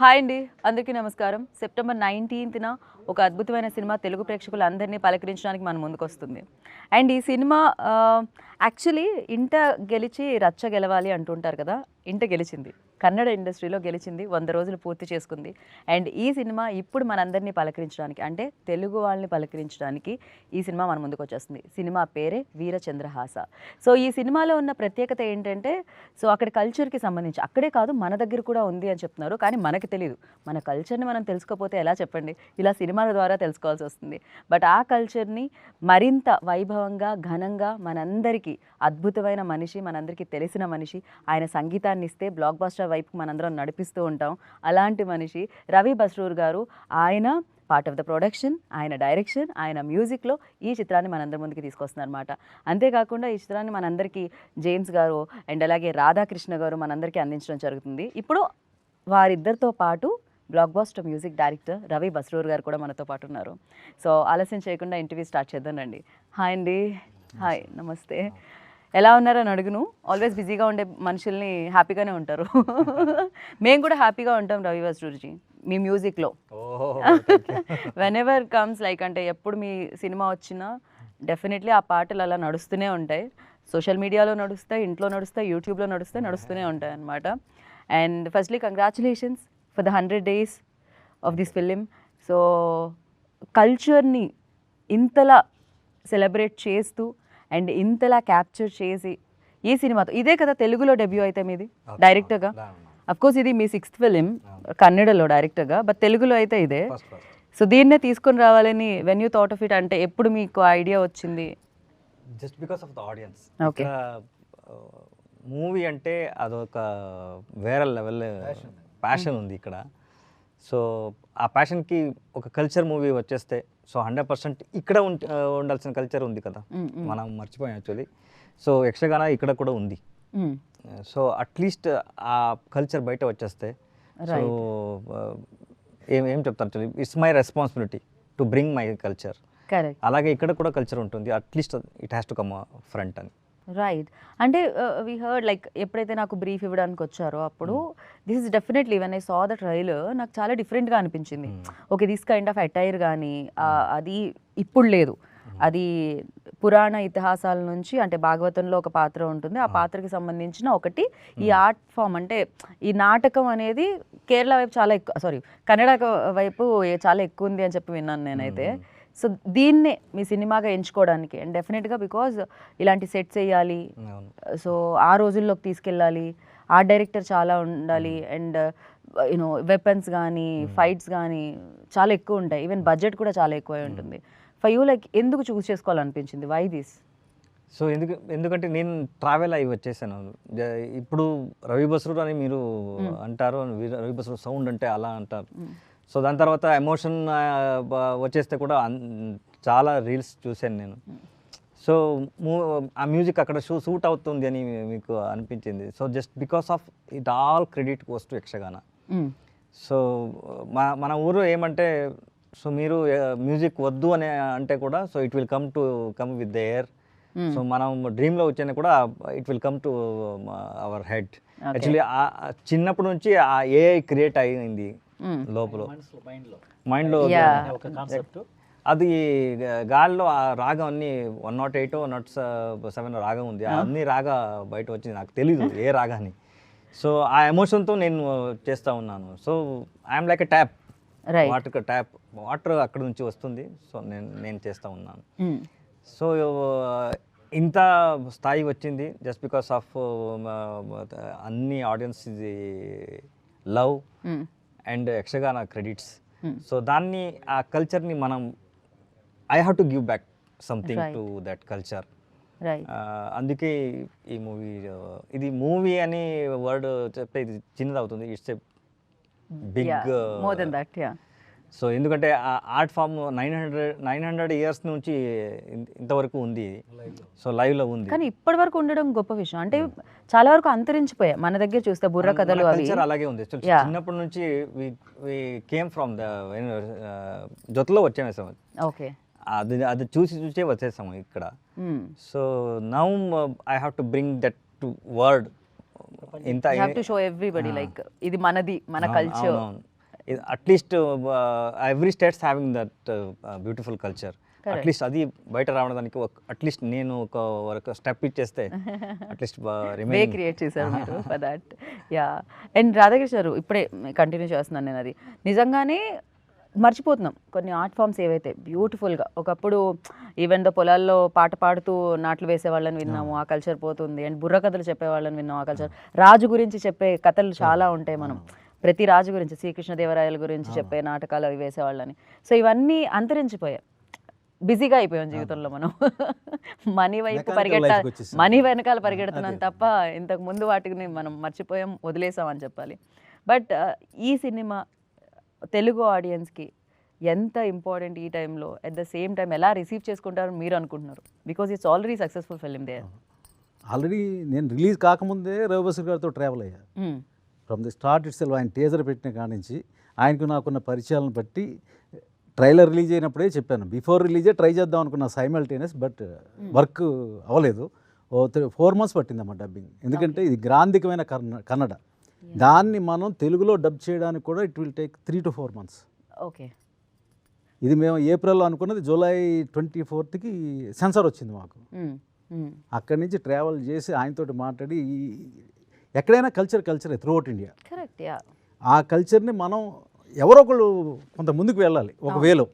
Hi అండి అందరికీ నమస్కారం. సెప్టెంబర్ నైన్టీన్త్న ఒక అద్భుతమైన సినిమా తెలుగు ప్రేక్షకులందరినీ పలకరించడానికి మన ముందుకు వస్తుంది అండ్ ఈ సినిమా యాక్చువల్లీ ఇంట గెలిచి రచ్చ గెలవాలి అంటుంటారు కదా ఇంట గెలిచింది. కన్నడ ఇండస్ట్రీలో గెలిచింది వంద రోజులు పూర్తి చేసుకుంది. అండ్ ఈ సినిమా ఇప్పుడు మనందరినీ పలకరించడానికి అంటే తెలుగు వాళ్ళని పలకరించడానికి ఈ సినిమా మన ముందుకు వచ్చేస్తుంది. సినిమా పేరే వీరచంద్రహాస. సో ఈ సినిమాలో ఉన్న ప్రత్యేకత ఏంటంటే సో అక్కడ కల్చర్కి సంబంధించి అక్కడే కాదు మన దగ్గర కూడా ఉంది అని చెప్తున్నారు. కానీ మనకు తెలియదు మన కల్చర్ని మనం తెలుసుకోకపోతే ఎలా చెప్పండి? ఇలా సినిమాల ద్వారా తెలుసుకోవాల్సి వస్తుంది. బట్ ఆ కల్చర్ని మరింత వైభవంగా ఘనంగా మనందరికీ అద్భుతమైన మనిషి మనందరికీ తెలిసిన మనిషి ఆయన సంగీతాన్ని ఇస్తే బ్లాక్ బాస్టర్ వైపు మనందరం నడిపిస్తూ ఉంటాం. అలాంటి మనిషి రవి బస్రూర్ గారు ఆయన పార్ట్ ఆఫ్ ద ప్రొడక్షన్ ఆయన డైరెక్షన్ ఆయన మ్యూజిక్లో ఈ చిత్రాన్ని మనందరి ముందుకి తీసుకొస్తున్నారన్నమాట. అంతేకాకుండా ఈ చిత్రాన్ని మనందరికీ జేమ్స్ గారు అండ్ అలాగే రాధాకృష్ణ గారు మనందరికీ అందించడం జరుగుతుంది. ఇప్పుడు వారిద్దరితో పాటు blockbuster music director Ravi Basrur గారు కూడా మనతో పాటు ఉన్నారు. సో ఆలస్యం చేయకుండా ఇంటర్వ్యూ స్టార్ట్ చేద్దానండి హాయ్ అండి. హాయ్ నమస్తే. ఎలా ఉన్నారని అడుగును. ఆల్వేస్ బిజీగా ఉండే మనుషుల్ని హ్యాపీగానే ఉంటారు. మేము కూడా హ్యాపీగా ఉంటాం రవి బస్రూర్జీ మీ మ్యూజిక్లో. వెన్ ఎవర్ కమ్స్ లైక్ అంటే ఎప్పుడు మీ సినిమా వచ్చినా డెఫినెట్లీ ఆ పాటలు అలా నడుస్తూనే ఉంటాయి. సోషల్ మీడియాలో నడుస్తాయి ఇంట్లో నడుస్తాయి యూట్యూబ్లో నడుస్తాయి నడుస్తూనే ఉంటాయి అనమాట and firstly congratulations for the hundred days of this film so కల్చర్ని ఇంతలా సెలబ్రేట్ చేస్తూ అండ్ ఇంతలా క్యాప్చర్ చేసి ఈ సినిమాతో. ఇదే కదా తెలుగులో డెబ్యూ అయితే మీది? డైరెక్టర్గా అఫ్ కోర్స్ ఇది మీ సిక్స్త్ ఫిలిం కన్నడలో డైరెక్టర్గా బట్ తెలుగులో అయితే ఇదే. సో దీన్నే తీసుకొని రావాలని when you thought of it అంటే ఎప్పుడు మీకు ఐడియా వచ్చింది? Just because of the audience Okay. Movie అంటే అదొక వేరే లెవెల్ ప్యాషన్ ఉంది ఇక్కడ. సో ఆ ప్యాషన్కి ఒక కల్చర్ మూవీ వచ్చేస్తే సో హండ్రెడ్ పర్సెంట్ ఇక్కడ ఉండాల్సిన కల్చర్ ఉంది కదా. మనం మర్చిపోయాం యాక్చువల్లీ సో యక్షగాన ఇక్కడ కూడా ఉంది. సో అట్లీస్ట్ ఆ కల్చర్ బయట వచ్చేస్తే. సో ఏం ఏం చెప్తారు it's my responsibility to bring my culture అలాగే ఇక్కడ కూడా కల్చర్ ఉంటుంది. At least it has to come front అని. రైట్ అంటే వి హర్డ్ లైక్ ఎప్పుడైతే నాకు బ్రీఫ్ ఇవ్వడానికి వచ్చారో అప్పుడు this is definitely when I saw the trailer నాకు చాలా డిఫరెంట్గా అనిపించింది. Okay this kind of attire కానీ అది ఇప్పుడు లేదు. అది పురాణ ఇతిహాసాల నుంచి అంటే భాగవతంలో ఒక పాత్ర ఉంటుంది. ఆ పాత్రకి సంబంధించిన ఒకటి ఈ ఆర్ట్ ఫామ్ అంటే ఈ నాటకం అనేది కేరళ వైపు చాలా ఎక్కువ సారీ కన్నడ వైపు చాలా ఎక్కువ ఉంది అని చెప్పి విన్నాను నేనైతే. సో దీన్నే మీ సినిమాగా ఎంచుకోవడానికి. అండ్ డెఫినెట్గా బికాజ్ ఇలాంటి సెట్స్ వేయాలి. సో ఆ రోజుల్లోకి తీసుకెళ్ళాలి. ఆ డైరెక్టర్ చాలా ఉండాలి. అండ్ యూనో వెపన్స్ కానీ ఫైట్స్ కానీ చాలా ఎక్కువ ఉంటాయి. ఈవెన్ బడ్జెట్ కూడా చాలా ఎక్కువ ఉంటుంది. ఫర్ యూ లైక్ ఎందుకు చూస్ చేసుకోవాలనిపించింది? వై దిస్ సో ఎందుకు ఎందుకంటే నేను ట్రావెల్ అయి వచ్చేసాను. ఇప్పుడు రవి బస్రూర్ అని మీరు అంటారు. రవి బస్రూర్ సౌండ్ అంటే అలా అంటారు. సో దాని తర్వాత ఎమోషన్ వచ్చేస్తే కూడా చాలా రీల్స్ చూశాను నేను. సో మూ- ఆ మ్యూజిక్ అక్కడ షూ సూట్ అవుతుంది అని మీకు అనిపించింది. So just because of it all credit goes to Yakshagana. So మా మన ఊరు ఏమంటే సో మీరు మ్యూజిక్ వద్దు అని అంటే కూడా so it will come to come with the air. So మనం డ్రీమ్లో వచ్చినా కూడా it will come to our head. Actually చిన్నప్పటి నుంచి ఆ ఏఐ క్రియేట్ అయింది. లోపల. మైండ్లో ఒక కాన్సెప్ట్ అది గాల్లో ఆ రాగం అన్ని one naught eight one naught seven రాగం ఉంది. అన్ని రాగా బయట వచ్చింది నాకు తెలీదు ఏ రాగాని సో ఆ ఎమోషన్తో నేను చేస్తూ ఉన్నాను. So I'm like a tap right water tap water అక్కడ నుంచి వస్తుంది. సో నేను నేను చేస్తూ ఉన్నాను. సో ఇంత స్థాయి వచ్చింది. జస్ట్ బికాస్ ఆఫ్ అన్ని ఆడియన్స్ ఇది love. And Yakshagana credits so దాన్ని ఆ కల్చర్ని మనం I have to give back something. To that culture అందుకే ఈ మూవీ ఇది మూవీ అని వర్డ్ చెప్తే ఇది చిన్నది అవుతుంది it's a big more than that yeah so ఎందుకంటే ఆ art form nine hundred nine hundred years నుంచి ఇంతవరకు ఉంది సో లైవ్లో ఉంది. కానీ ఇప్పటి వరకు ఉండడం గొప్ప విషయం. అంటే చాలా వరకు అంతరించిపోయాయి. మన దగ్గర చూస్తే బుర్ర కథలు అవి. అలాగే ఉంది. చిన్నప్పటి నుంచి వి కేమ్ ఫ్రమ్ ద జొత్తులో వచ్చాము సార్ ఓకే. అది అది చూసి చూసే వచ్చేసాము ఇక్కడ. So now I have to bring that to world ఇంత షో ఎవ్రీబడి లైక్ ఇది మనది మన culture. At least every states having that beautiful culture. At least అది బయట రావడానికి అట్లీస్ట్ నేను ఒక ఒక స్టెప్ ఇచ్చేస్తే అట్లీస్ట్ క్రియేట్ చేశారు మీరు for that yeah and Radhakrishna గారు ఇప్పుడే కంటిన్యూ చేస్తున్నాను నేను అది. నిజంగానే మర్చిపోతున్నాం కొన్ని ఆర్ట్ ఫామ్స్ ఏవైతే బ్యూటిఫుల్గా ఒకప్పుడు ఈవెన్ దో పొలాల్లో పాట పాడుతూ నాట్లు వేసే వాళ్ళని విన్నాము ఆ కల్చర్ పోతుంది. అండ్ బుర్ర కథలు చెప్పే వాళ్ళని విన్నాం ఆ కల్చర్ రాజు గురించి చెప్పే కథలు చాలా ఉంటాయి మనం. ప్రతి రాజు గురించి శ్రీకృష్ణదేవరాయల గురించి చెప్పే నాటకాలు అవి వేసేవాళ్ళని. సో ఇవన్నీ అంతరించిపోయాయి. బిజీగా అయిపోయాం జీవితంలో మనం. మనీ వైపు Mechanical పరిగెట్ట life కి వచ్చేసాం. మనీ వెనకాల పరిగెడుతున్నాం తప్ప ఇంతకు ముందు వాటిని మనం మర్చిపోయాం వదిలేసాం అని చెప్పాలి. బట్ ఈ సినిమా తెలుగు ఆడియన్స్కి ఎంత ఇంపార్టెంట్ ఈ టైంలో అట్ ద సేమ్ టైం ఎలా రిసీవ్ చేసుకుంటారో మీరు అనుకుంటున్నారు? Because it's already successful film they already నేను రిలీజ్ కాకముందే రవిబసర్ గారితో ట్రావెల్ అయ్యా. From the start itself ఆయన టేజర్ పెట్టిన కాడి నుంచి ఆయనకు నాకున్న పరిచయాలను బట్టి ట్రైలర్ రిలీజ్ అయినప్పుడే చెప్పాను. బిఫోర్ రిలీజే ట్రై చేద్దాం అనుకున్న సైమల్టేనియస్ బట్ వర్క్ అవ్వలేదు. ఓ ఫోర్ మంత్స్ పట్టిందమ్మా డబ్బింగ్. ఎందుకంటే ఇది గ్రాంధికమైన కన్న కన్నడ. దాన్ని మనం తెలుగులో డబ్ చేయడానికి కూడా it will take three to four months. Okay ఇది మేము ఏప్రిల్లో అనుకున్నది జూలై ట్వంటీ ఫోర్త్కి సెన్సార్ వచ్చింది మాకు. అక్కడి నుంచి ట్రావెల్ చేసి ఆయనతోటి మాట్లాడి ఈ- ఎక్కడైనా కల్చర్ కల్చరే త్రూఅవుట్ ఇండియా కరెక్ట్ ఆ కల్చర్ని మనం ఎవరో ఒకళ్ళు కొంత ముందుకు వెళ్ళాలి ఒక వేలో.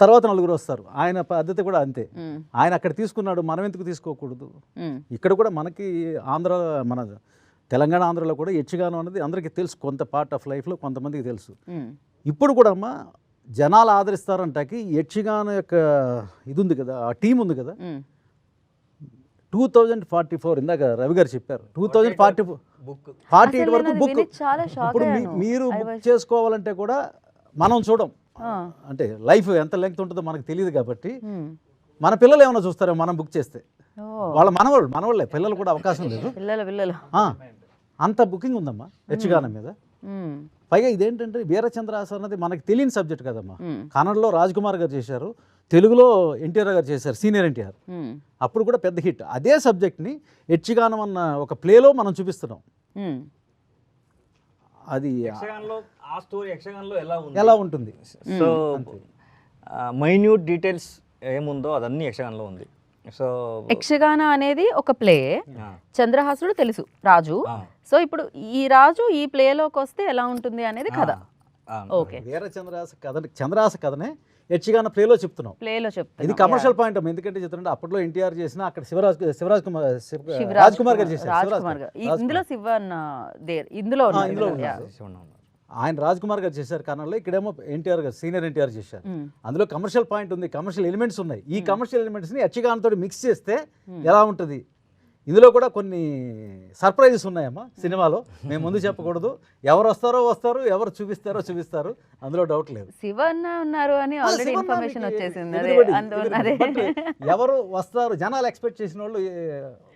తర్వాత నలుగురు వస్తారు. ఆయన పద్ధతి కూడా అంతే. ఆయన అక్కడ తీసుకున్నాడు మనం ఎందుకు తీసుకోకూడదు? ఇక్కడ కూడా మనకి ఆంధ్ర మన తెలంగాణ ఆంధ్రలో కూడా యక్షగానం అనేది అందరికీ తెలుసు. కొంత పార్ట్ ఆఫ్ లైఫ్లో కొంతమందికి తెలుసు. ఇప్పుడు కూడా అమ్మా జనాలు ఆదరిస్తారంటకి యక్షగానం యొక్క ఇది ఉంది కదా ఆ టీం ఉంది కదా. టూ థౌజండ్ ఫార్టీ ఫోర్ ఇందాక రవి గారు చెప్పారు. Two thousand forty four book forty eight వరకు బుక్ ఇప్పుడు. మీరు బుక్ చేసుకోవాలంటే కూడా మనం చూడం. అంటే లైఫ్ ఎంత లెంగ్త్ ఉంటుందో మనకు తెలియదు కాబట్టి మన పిల్లలు ఏమైనా చూస్తారో మనం బుక్ చేస్తే. వాళ్ళ మనవాళ్ళు మనవాళ్ళే పిల్లలు కూడా అవకాశం లేదు. పిల్లల పిల్లలు. ఆ, అంత బుకింగ్ ఉందమ్మా యక్షగానం మీద. పైగా ఇదేంటంటే వీరచంద్రాస అన్నది మనకి తెలియని సబ్జెక్ట్ కదమ్మా. మ్మ్. కన్నడలో రాజ్ కుమార్ గారు చేశారు. తెలుగులో ఎన్టీఆర్ గారు చేశారు సీనియర్ ఎన్టీఆర్. అప్పుడు కూడా పెద్ద హిట్. అదే సబ్జెక్ట్ని యక్షగానం అన్న ఒక ప్లేలో మనం చూపిస్తున్నాం. అది ఎలా ఉంటుంది? సో మైన్యూట్ డీటెయిల్స్ ఏముందో అదన్నీ యక్షగానంలో ఉంది. సో యక్షగాన అనేది ఒక ప్లే. చంద్రహాసుడు తెలుసు రాజు. సో ఇప్పుడు ఈ రాజు ఈ ప్లేలోకి వస్తే ఎలా ఉంటుంది అనేది కథ. ఓకే. వీరచంద్రాస కథ చంద్రాస కథనే యక్షగాన ప్లేలో చెప్తున్నాం. ప్లేలో ఇది చెప్తాను కమర్షియల్ పాయింట్ ఎందుకంటే చెప్తుంటే అప్పట్లో ఎన్టీఆర్ చేసిన అక్కడ శివరాజ్ శివరాజ్ కుమార్ రాజ్ కుమార్ గారు. చేశారు ఇందులో శివ అన్న దేర్ ఇందులో ఉన్నారు ఇందులో. ఆయన రాజ్ కుమార్ గారు చేశారు కన్నడలో ఇక్కడేమో ఎన్టీఆర్ గారు సీనియర్ ఎన్టీఆర్ చేశారు. అందులో కమర్షియల్ పాయింట్ ఉంది కమర్షియల్ ఎలిమెంట్స్ ఉన్నాయి. ఈ కమర్షియల్ ఎలిమెంట్స్ని యక్షగానంతో మిక్స్ చేస్తే ఎలా ఉంటుంది? ఇందులో కూడా కొన్ని సర్ప్రైజెస్ ఉన్నాయమ్మా సినిమాలో. మేము ముందు చెప్పకూడదు. ఎవరు వస్తారో వస్తారు ఎవరు చూపిస్తారో చూపిస్తారు. అందులో డౌట్ లేదు. ఉన్నారు అని ఆల్రెడీ ఇన్ఫర్మేషన్ వచ్చేసింది. ఎవరు వస్తారు జనాలు ఎక్స్పెక్ట్ చేసిన వాళ్ళు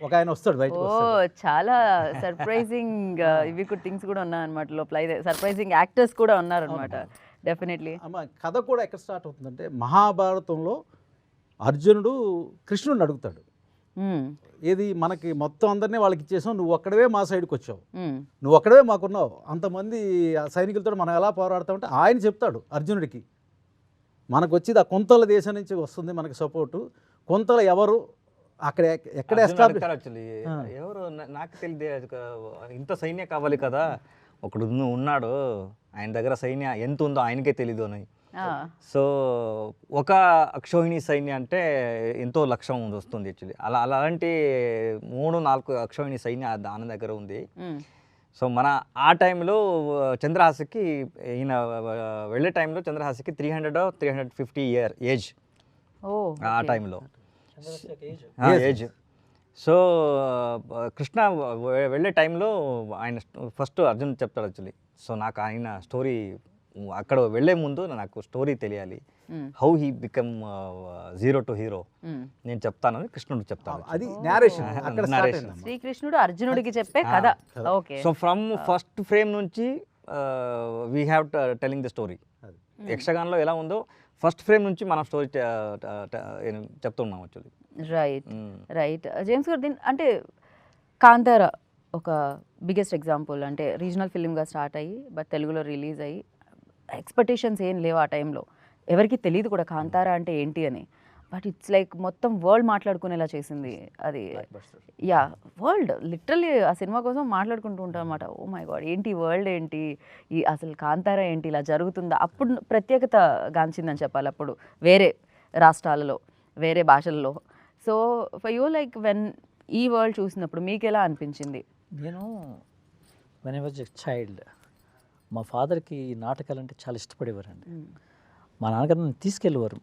ఒక ఆయన వస్తాడు బయట ఓ చాలా సర్ప్రైజింగ్ ఇవి కూడా థింగ్స్ కూడా ఉన్నాయి అనమాట లోపల. సర్ప్రైజింగ్ యాక్టర్స్ కూడా ఉన్నారు అనమాట డెఫినెట్లీ అమ్మ కథ కూడా ఎక్కడ స్టార్ట్ అవుతుందంటే మహాభారతంలో అర్జునుడు కృష్ణుడిని అడుగుతాడు. ఏది మనకి మొత్తం అందరినీ వాళ్ళకి ఇచ్చేసాం. నువ్వు ఒక్కడవే మా సైడ్కి వచ్చావు. నువ్వు ఒక్కడవే మాకున్నావు. అంతమంది ఆ సైనికులతో మనం ఎలా పోరాడతామంటే ఆయన చెప్తాడు అర్జునుడికి. మనకు వచ్చేది ఆ కొంతల దేశం నుంచి వస్తుంది మనకి సపోర్టు. కొంతల ఎవరు? అక్కడ ఎక్- ఎక్కడ ఎస్టాబ్లిష్ ఎవరు? నాకు తెలియదు. ఇంత సైన్య కావాలి కదా. ఒకడు ఉన్న- ఉన్నాడు. ఆయన దగ్గర సైన్య ఎంత ఉందో ఆయనకే తెలీదు అని. సో ఒక అక్షోహిణి సైన్య అంటే ఎంతో లక్ష్యం ఉంది వస్తుంది యాక్చువల్లీ. అలా అలా అలాంటి మూడు నాలుగు అక్షోహిణి సైన్య దాని దగ్గర ఉంది. సో మన ఆ టైంలో చంద్రహాసకి ఈయన వెళ్ళే టైంలో చంద్రహాసకి three hundred three hundred fifty year age ఓ ఆ టైంలో. ఏజ్ సో కృష్ణ వెళ్ళే టైంలో ఆయన ఫస్ట్ అర్జున్ చెప్తాడు యాక్చువల్లీ. సో నాకు ఆయన స్టోరీ అక్కడ వెళ్ళే ముందు నాకు స్టోరీ తెలియాలి. How he become zero to hero నేను చెప్తానని కృష్ణుడు చెప్తాను అది నేరేషన్. శ్రీకృష్ణుడు అర్జునుడికి చెప్పే కథ. Okay. So from first frame నుంచి we have telling the story. యక్షగానంలో ఎలా ఉందో ఫస్ట్ ఫ్రేమ్ నుంచి మనం స్టోరీ చెప్తున్నాం యాక్చువల్లీ రైట్ రైట్ జేమ్స్ గారు దీని అంటే కాంతార ఒక బిగ్గెస్ట్ ఎగ్జాంపుల్ అంటే రీజనల్ ఫిలింగా స్టార్ట్ అయ్యి బట్ తెలుగులో రిలీజ్ అయ్యి ఎక్స్పెక్టేషన్స్ ఏం లేవు ఆ టైంలో ఎవరికి తెలియదు కూడా కాంతారా అంటే ఏంటి అని. బట్ ఇట్స్ లైక్ మొత్తం వరల్డ్ మాట్లాడుకునేలా చేసింది అది. యా వరల్డ్ లిటరల్లీ ఆ సినిమా కోసం మాట్లాడుకుంటూ ఉంటాం అనమాట ఓ మై గాడ్ ఏంటి వరల్డ్ ఏంటి? ఈ అసలు కాంతారా ఏంటి? ఇలా జరుగుతుందా? అప్పుడు ప్రత్యేకత గాంచిందని చెప్పాలి అప్పుడు. వేరే రాష్ట్రాలలో వేరే భాషల్లో. So for you like when ఈ వరల్డ్ చూసినప్పుడు మీకు ఎలా అనిపించింది? నేను వెన్ ఐ వాజ్ చైల్డ్ మా ఫాదర్కి ఈ నాటకాలు అంటే చాలా ఇష్టపడేవారండి. మా నాన్నగారు నన్ను తీసుకెళ్ళేవారు.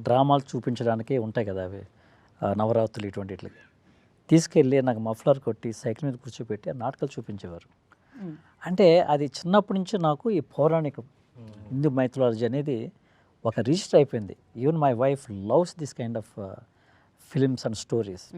డ్రామాలు చూపించడానికే ఉంటాయి కదా అవి. నవరాత్రులు ఇటువంటి ఇట్లకి తీసుకెళ్ళి నాకు మఫ్లర్ కొట్టి సైకిల్ మీద కూర్చోబెట్టి ఆ నాటకాలు చూపించేవారు. అంటే అది చిన్నప్పటి నుంచి నాకు ఈ పౌరాణిక హిందూ మైథాలజీ అనేది ఒక రిజిస్టర్ అయిపోయింది. Even my wife loves this kind of films and stories.